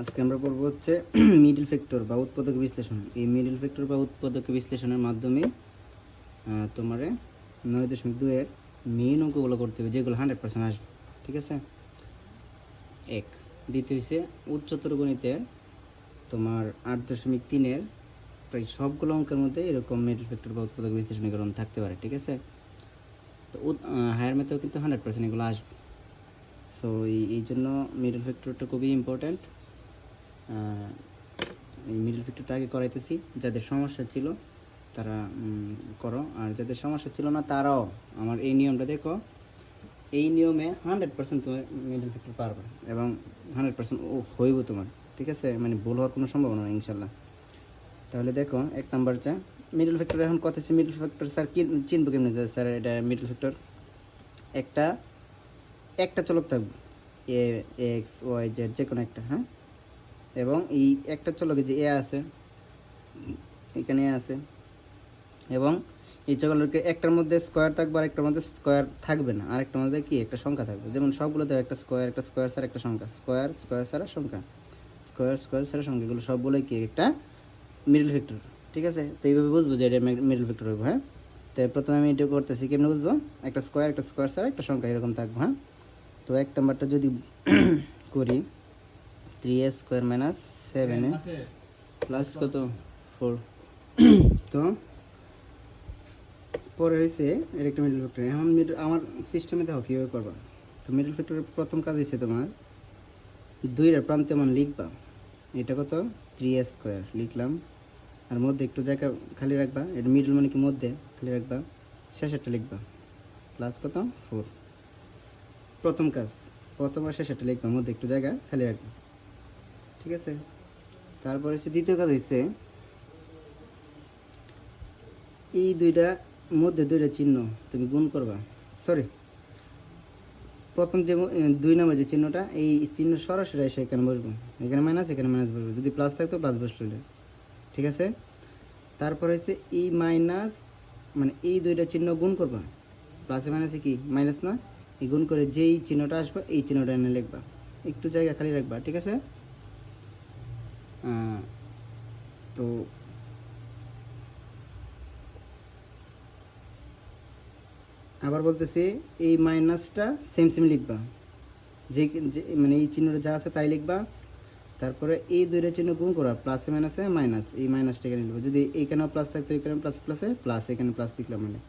আজকে আমরা পড়ব হচ্ছে মিডল ফ্যাক্টর বা উৎপাদক বিশ্লেষণ। এই মিডল ফ্যাক্টর বা উৎপাদক বিশ্লেষণের মাধ্যমে তোমারে নয় দশমিক দুয়ের মেন অঙ্কগুলো করতে হবে, যেগুলো হান্ড্রেড পার্সেন্ট আসবে, ঠিক আছে? এক। দ্বিতীয় হচ্ছে উচ্চতর গণিতের তোমার আট দশমিক তিনের প্রায় সবগুলো অঙ্কের মধ্যে এরকম মিডল ফ্যাক্টর বা উৎপাদক বিশ্লেষণীকরণ থাকতে পারে, ঠিক আছে? তো হায়ার ম্যাথেও কিন্তু হান্ড্রেড পার্সেন্ট এগুলো আসবে। সো এই জন্য মিডল ফ্যাক্টরটা খুবই ইম্পর্ট্যান্ট এই মিডল ফ্যাক্টরটা আগে করাইতেছি। যাদের সমস্যা ছিল, তারা করো। আর যাদের সমস্যা ছিল না, তারাও। আমার এই নিয়মটা দেখো, এই নিয়মে হান্ড্রেড পার্সেন্ট তুমি মিডল ফ্যাক্টর পারবে এবং হান্ড্রেড পার্সেন্ট ও হইব তোমার, ঠিক আছে? মানে ভুল হওয়ার কোনো সম্ভাবনা নেই, ইনশাল্লাহ। তাহলে দেখো, এক নাম্বার যা মিডল ফ্যাক্টর এখন কত আছে মিডল ফ্যাক্টর স্যার কি চিনবো কেমনি স্যার এটা মিডল ফ্যাক্টর একটা একটা চলক থাকবে এ এক্স ওয়াই জেড যে কোনো একটা হ্যাঁ? এবং এই একটা চলকে যে এ আছে, এখানে আছে, এবং এই চলকে একটার মধ্যে স্কোয়ার থাকবে আর একটার মধ্যে স্কোয়ার থাকবে না, আরেকটার মধ্যে কি? একটা সংখ্যা থাকবে। যেমন সবগুলোতে একটা স্কোয়ার একটা স্কোয়ার ছাড়া একটা সংখ্যা। স্কোয়ার স্কোয়ার ছাড়া সংখ্যা। স্কোয়ার স্কোয়ার ছাড়া সংখ্যা। এগুলো সবগুলোই কি? একটা মিডল ফ্যাক্টর ঠিক আছে? তো এইভাবে বুঝব যে এটা মিডল ফ্যাক্টর হবে হ্যাঁ? তো প্রথমে আমি এটা করতেছি, কেমনে বুঝব? একটা স্কোয়ার একটা স্কোয়ার ছাড়া একটা সংখ্যা এরকম থাকবে হ্যাঁ? তো এক নাম্বারটা যদি করি three A square minus seven A plus কত? ফোর তো পরে হয়েছে এর একটা মিডল ফ্যাক্টর এখন মিডল আমার সিস্টেমে দেখো কীভাবে করবা। তো মিডল ফ্যাক্টরের প্রথম কাজ হয়েছে তোমার দুইয়ের প্রান্তে মান লিখবা। এটা কত? থ্রি এ স্কোয়ার লিখলাম। আর মধ্যে একটু জায়গা খালি রাখবা। এটা মিডল মানে কি মধ্যে? খালি রাখবা। শেষেরটা লিখবা। প্লাস কত? ফোর প্রথম কাজ প্রথম আর শেষেরটা লিখবা। মধ্যে একটু জায়গা খালি রাখবা। ঠিক আছে? তারপরে হচ্ছে দ্বিতীয় কাজ হচ্ছে এই দুইটা মধ্যে দুইটা চিহ্ন তুমি গুণ করবা। সরি প্রথম যে দুই নম্বর যে চিহ্নটা, এই চিহ্ন সরাসরি এসে এখানে বসবো। এখানে মাইনাস এখানে মাইনাস বসবো। যদি প্লাস থাকতো প্লাস বসল ঠিক আছে? তারপর হচ্ছে এই মাইনাস মানে এই দুইটা চিহ্ন গুণ করবা। প্লাসে মাইনাসে কি? মাইনাস না? এই গুণ করে যেই চিহ্নটা আসবে, এই চিহ্নটা এনে লিখবা। একটু জায়গা খালি রাখবা, ঠিক আছে? তো আবার বলতেছি, এই মাইনাসটা সেম সেম লিখবা। যে মানে এই চিহ্নটা যা আছে তাই লিখবা। তারপরে এই দুইটা চিহ্ন গুণ করা প্লাসে মাইনাসে মাইনাস এই মাইনাসটা এখানে লিখব। যদি এইখানেও প্লাস থাকতো এখানে প্লাস প্লাসে প্লাস এখানে প্লাস লিখলাম মানে।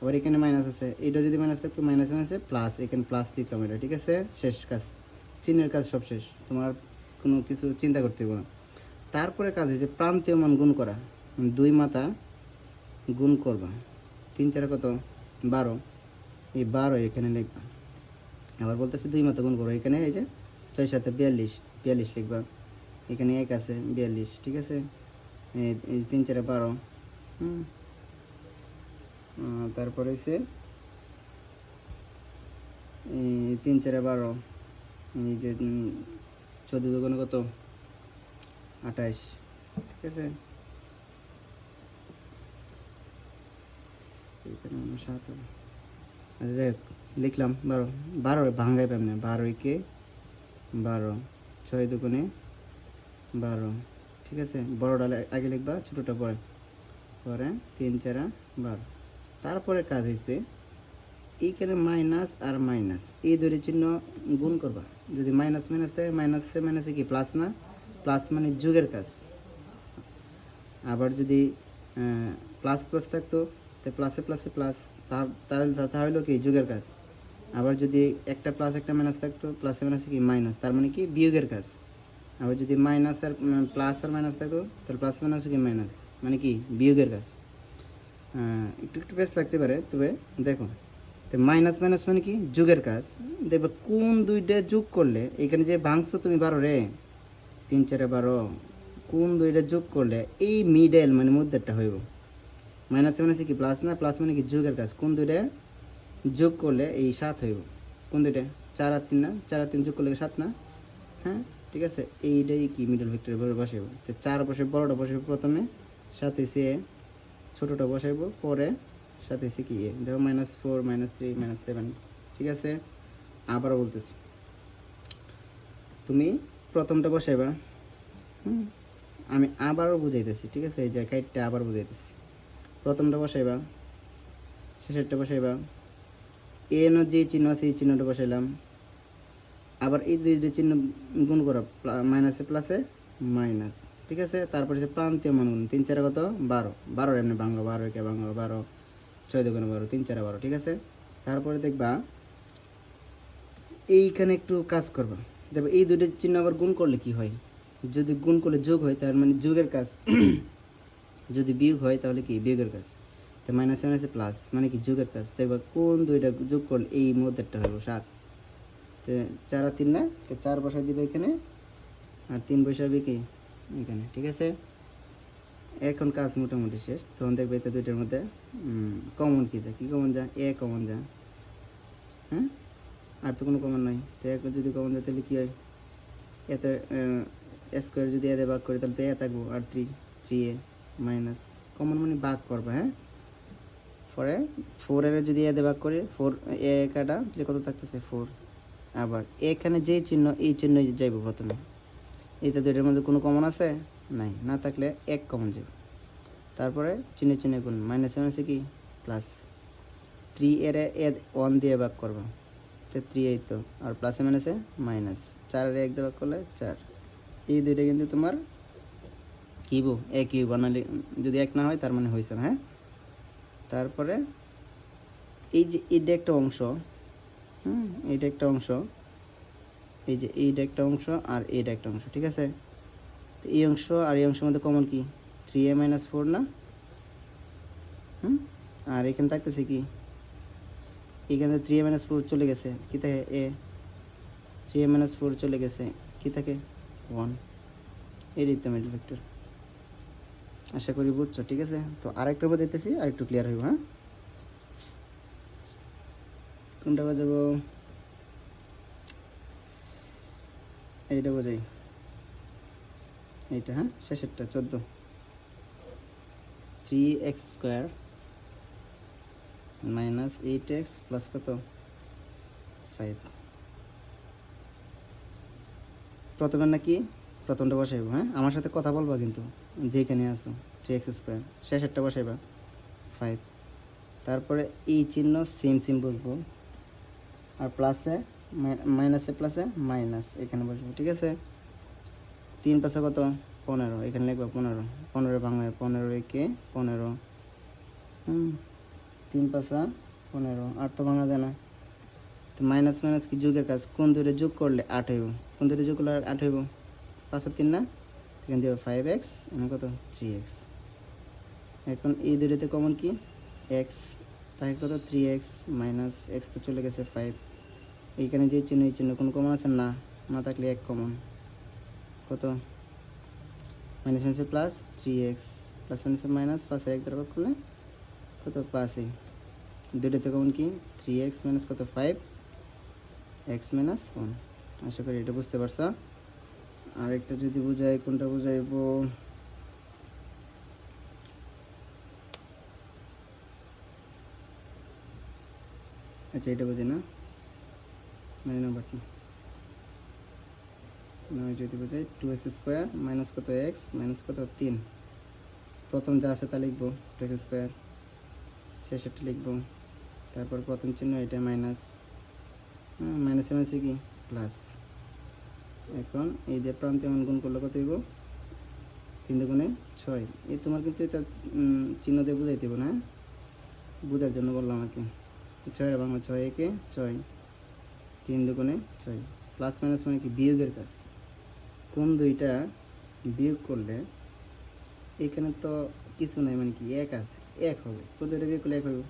আবার এখানে মাইনাস আছে এটা যদি মাইনাস থাকতো মাইনাস মাইনাসে প্লাস এখানে প্লাস লিখলাম এটা, ঠিক আছে? শেষ কাজ। চিহ্নের কাজ সব শেষ। তোমার কোনো কিছু চিন্তা করতে হবে না। তারপরে কাজ হয়েছে প্রান্তীয় মান গুণ করা দুই মাথা গুণ করবা, তিন চারে কত? বারো। এই বারো এখানে লিখবা। আবার বলতেছে দুই মাথা গুণ করো, এখানে এই যে ছয় সাথে বিয়াল্লিশ বিয়াল্লিশ লিখবা। এখানে এক আছে, বিয়াল্লিশ, ঠিক আছে? তিন চারে বারো তারপরে এই তিন চারে বারো, এই যে চোদ্দ দোকানে কত? আঠাশ ঠিক আছে? আচ্ছা যাই হোক, লিখলাম, বারো বারো ভাঙ্গাই পাম না বারোইকে বারো, ছয় দুগুণে বারো, ঠিক আছে? বড়োটা আগে লিখবা, ছোটোটা পরে পরে তিন, চারা, বারো। তারপরে কাজ হয়েছে এইখানে মাইনাস আর মাইনাস, এই দুটি চিহ্ন গুণ করবা। যদি মাইনাস মাইনাস থাকে, মাইনাসে মাইনাসে কি প্লাস না? প্লাস মানে যুগের কাজ। আবার যদি প্লাস প্লাস থাকতো, তো প্লাসে প্লাসে প্লাস তাহলে তাহলে কি যুগের কাজ। আবার যদি একটা প্লাস একটা মাইনাস থাকতো প্লাসে মাইনাসে কি মাইনাস তার মানে কি বিয়োগের কাজ। আবার যদি মাইনাস আর প্লাস আর মাইনাস থাকতো তাহলে প্লাস মাইনাস কি মাইনাস মানে কি বিয়োগের কাজ। একটু একটু বেশ লাগতে পারে, তবে দেখো, তো মাইনাস মাইনাস মানে কি যুগের কাজ। দেখবে কোন দুইটা যোগ করলে, এখানে যে ভাঙছো তুমি বারো রে তিন, চারে বারো। কোন দুইটা যোগ করলে এই মিডেল মানে মধ্যেরটা হইব? মাইনাস মাইনাসে কি? প্লাস না? প্লাস মানে কি? যোগের কাজ। কোন দুইটা যোগ করলে এই সাত হইব? কোন দুইটা? চার আর তিন না? চার আর তিন যোগ করলে সাত না? হ্যাঁ? ঠিক আছে? এইটাই কি মিডল ভিক্টর বসাইব তো চার বসে বড়টা বসাইব প্রথমে সাথে সে ছোটোটা বসাইব পরে সাথে সে কি? এ। দেখো minus four minus three minus seven ঠিক আছে? আবারও বলতেছি। তুমি প্রথমটা বসাইবা। হুম? আমি আবারও বুঝাইতেছি, ঠিক আছে? এই জ্যাকেটটা আবার বুঝাইতেছি। প্রথমটা বসাইবা, শেষেরটা বসাইবা। এন যে চিহ্ন আছে, এই চিহ্নটা বসাইলাম। আবার এই দুই দুই চিহ্ন গুণ করা মাইনাসে প্লাসে মাইনাস ঠিক আছে? তারপরে হচ্ছে প্রান্তীয় মান গুণ তিন চারে কত? বারো। বারো এমনি বাংলা, বারো একে বাংলা, বারো, ছয় দুগুণে বারো, তিন চারে বারো, ঠিক আছে? তারপরে দেখবা, এইখানে একটু কাজ করবা। দেখবে এই দুটো চিহ্ন আবার গুণ করলে কি হয়? যদি গুণ করলে যোগ হয়, তার মানে যোগের কাজ যদি বিয়োগ হয়, তাহলে কি? বিয়োগের কাজ। তো মাইনাস মাইনাসে প্লাস মানে কি? যোগের কাজ। দেখবা কোন দুইটা যোগ করলে এই মধ্যেরটা হইব সাত। তো চার আর তিন না? তো চার বসাই দিবে এখানে। আর তিন বসাবে কি? এখানে, ঠিক আছে? এখন কাজ মোটামুটি শেষ। তখন দেখবে এটা দুইটার মধ্যে কমন কি যা? কী কমন যা? এ কমন যা। হ্যাঁ? আর তো কোনো কমন নাই। তো এক যদি কমন যায় তাহলে কী হয়? এত স্কোয়ার যদি এতে ভাগ করি, তাহলে তো এ থাকব। আর three three A minus common মানে ভাগ করবে হ্যাঁ? পরে ফোর এর যদি এতে ভাগ করি ফোর এ কাটা তাহলে কত থাকতেছে? ফোর আবার এখানে যে চিহ্ন, এই চিহ্ন যাইব প্রথমে। এইটা দুইটার মধ্যে কোনো কমন আছে? নাই। না থাকলে এক কমন যাবে তারপরে চিহ্নে চিহ্নে গুণ। মাইনাস মাইনাসে কি? প্লাস থ্রি এর এ ওয়ান দিয়ে ভাগ করব। তো থ্রি এই তো, আর প্লাসে মাইনাসে মাইনাস চারের এক দিয়ে ভাগ করলে চার। এই দুইটা কিন্তু তোমার কিবো এক ইউ বানালে যদি এক না হয় তার মানে হয়েছে না হ্যাঁ? তারপরে এই যে এইটা একটা অংশ, হুম, এইটা একটা অংশ, এই যে এইটা একটা অংশ আর এইটা একটা অংশ, ঠিক আছে? তো এই অংশ আর এই অংশের মধ্যে কমন কি? থ্রি এ মাইনাস ফোর না? হুম, আর এখানে থাকতেছে কি? এখানে থ্রি এ মাইনাস ফোর চলে গেছে। কি থাকে A. Three A minus four চলে গেছে। কি? থাকে ওয়ান এটাই তো মিডল ভেক্টর আশা করি বুঝছ, ঠিক আছে? তো আরেকটা বোঝাইতেছি দিতেছি আর একটু ক্লিয়ার হইব হ্যাঁ? কোনটা বাজাবো? এইটা বোঝাই। এইটা হ্যাঁ? শেষেরটা, চোদ্দ। Three X square minus eight X plus কত? ফাইভ। প্রথমে নাকি প্রথমটা বসাইব হ্যাঁ? আমার সাথে কথা বলবা কিন্তু, যেখানে আসো থ্রি এক্স স্কোয়ার শেষেরটা বসাইবা ফাইভ তারপরে এই চিহ্ন সেম সেম বসবো। আর প্লাসে মাইনাসে প্লাসে মাইনাস এখানে বসবো, ঠিক আছে? তিন পাশে কত? পনেরো। এখানে লিখব পনেরো। পনেরো বাংলায় পনেরো একে পনেরো। হুম। তিন পাঁচা পনেরো। আট তো ভাঙা যায় না। তো মাইনাস মাইনাস কি যোগের কাজ? কোন দূরে যোগ করলে আট হইব? কোন দূরে যোগ করলে আট হইব? পাঁচ আর তিন না? এখানে দেবো ফাইভ এক্স এখানে কত? থ্রি এক্স এখন এই দুটোতে কমন কি? এক্স তাকে কত? থ্রি এক্স মাইনাস এক্স তো চলে গেছে ফাইভ এইখানে যে চিহ্ন, এই চিহ্ন কোনো কমন আছে? না। না থাকলে এক কমন কত? মাইনাস মাইনাসে প্লাস থ্রি এক্স প্লাস মাইনাসে মাইনাস পাঁচের এক দ্বারা করলে কত পাঁচই দুটোতে কমন কি? থ্রি এক্স মাইনাস কত? ফাইভ এক্স মাইনাস ওয়ান আশা করি এটা বুঝতে পারছ। আরেকটা যদি বুঝাই, কোনটা বুঝাইব? আচ্ছা এটা বুঝি না? নয় নাম্বারটা নয় যদি বোঝাই টু এক্স স্কোয়ার মাইনাস কত? এক্স মাইনাস কত? তিন। প্রথম যা আছে তা লিখব টু এক্স স্কোয়ার শেষেরটা লিখব। তারপর প্রথম চিহ্ন এটা মাইনাস মাইনাসে মাইনাসে কি? প্লাস এখন এই যে প্রান্তে এমন গুণ করলে কত হইব? তিন দুগুণে ছয়। এ তোমার কিন্তু এটা চিহ্ন দিয়ে বুঝাইতে হবে না বোঝার জন্য বললাম আর কি। ছয়ের বাংলা ছয় একে ছয়। তিন দুগুণে ছয়। প্লাস মাইনাস মানে কি? বিয়োগের কাজ। কোন দুইটা বিয়োগ করলে এখানে তো কিছু নাই মানে কি? এক আছে। এক হবে। দুইটা বিয়োগ করলে এক হবে?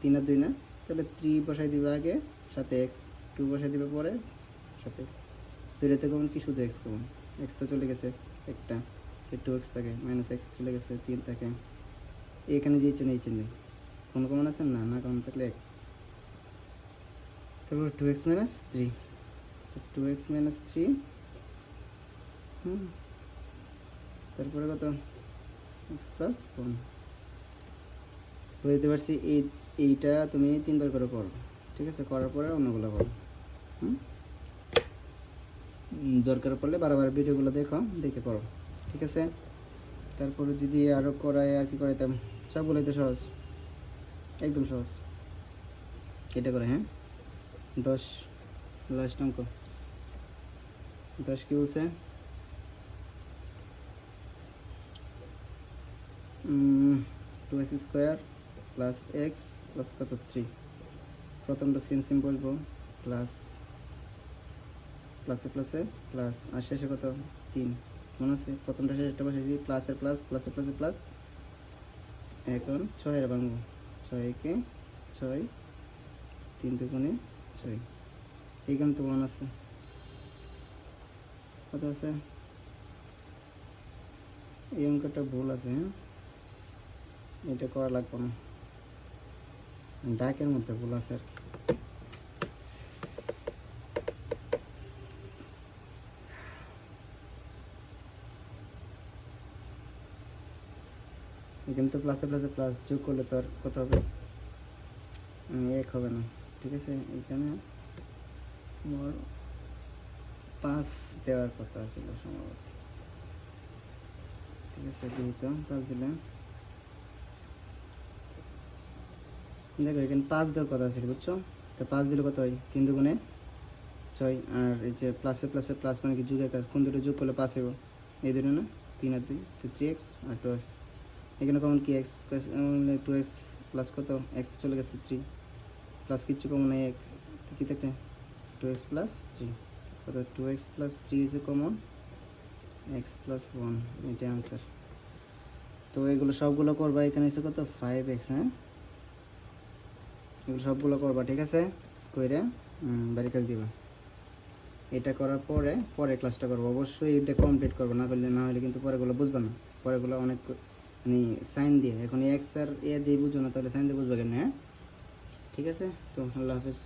তিন আর দুই না? তাহলে থ্রি বসাই দিবে আগে, সাথে এক্স টু বসাই দিবে পরে, সাথে এক্স দুইটাতে কমন কি শুধু এক্স কমন এক্স তো চলে গেছে একটা টু এক্স থাকে মাইনাস এক্স চলে গেছে, তিন থাকে। এখানে যে চিহ্ন, এই চিহ্ন। কোনো কমন আছে? না না কমন থাকলে এক। তারপর two x minus three two x minus three hmm. তারপরে কত? এক্স প্লাস ওয়ান বুঝতে পারছি, এই, এইটা তুমি তিনবার করে করো, ঠিক আছে? করার পরে অন্যগুলো করো, হুম? দরকার পড়লে বারবার ভিডিওগুলো দেখো, দেখে করো ঠিক আছে? তারপরে যদি আরও করায় আর কি করাইতাম? সবগুলোই তো সহজ, একদম সহজ। এটা করে হ্যাঁ? দশ লাস্ট অঙ্ক। দশ কি বলছে? Two x square plus x plus কত? থ্রি প্রথমটা সিম সিম বলব প্লাস প্লাসে প্লাসে প্লাস আর শেষে কত? তিন। মনে আছে? প্রথমটা শেষেরটা বসেছি প্লাসের প্লাস প্লাসে প্লাসে প্লাস এখন ছয়ের ভাঙবো ছয় একে ছয়, তিন দুগুণে ছয়। এইখানে তো মনে আছে। কত আছে? এই অঙ্কটা ভুল আছে হ্যাঁ? এটা করা লাগবে না। ডাকের মধ্যে ভুল আছে আর কি। এখানে তো প্লাসে প্লাসে প্লাস যোগ করলে তো আর কত হবে? এক হবে না। ঠিক আছে? এখানে মোর পাঁচ দেওয়ার কথা ছিল সম্ভবত। ঠিক আছে দিই তো পাঁচ দিলাম। দেখো, এখানে পাঁচ দেওয়ার কথা ছিল, বুঝছ? তো পাঁচ দিলে কত হয়? তিন দুগুণে ছয়। আর এই যে প্লাসে প্লাসে প্লাস মানে কি যুগের কাজ? কোন দুটো যোগ করলে পাস হইব? এই দুটো না? তিন আর দুই, তো থ্রি এক্স আর টু এক্স এখানে কমন কি এক্স টু এক্স প্লাস কত? এক্স চলে গেছে থ্রি প্লাস কিচ্ছু কমন এক। তো কী থাকতে? টু এক্স প্লাস থ্রি কত? Two x plus three is common x plus one এটা আনসার তো এগুলো সবগুলো করবা, এখানে এসে কত? ফাইভ এক্স হ্যাঁ? এগুলো সবগুলো করবা, ঠিক আছে? কইরে বাড়ির কাজ দিবা। এটা করার পরে পরে ক্লাসটা করব। অবশ্যই এটা কমপ্লিট করব, না করলে না হলে কিন্তু পরেগুলো বুঝবে না। পরেগুলো অনেক মানে সাইন দিয়ে। এখন এক্স আর এ দিয়ে বুঝো না, তাহলে সাইন দিয়ে বুঝবে কেন হ্যাঁ? ঠিক আছে? তো আল্লাহ হাফিজ।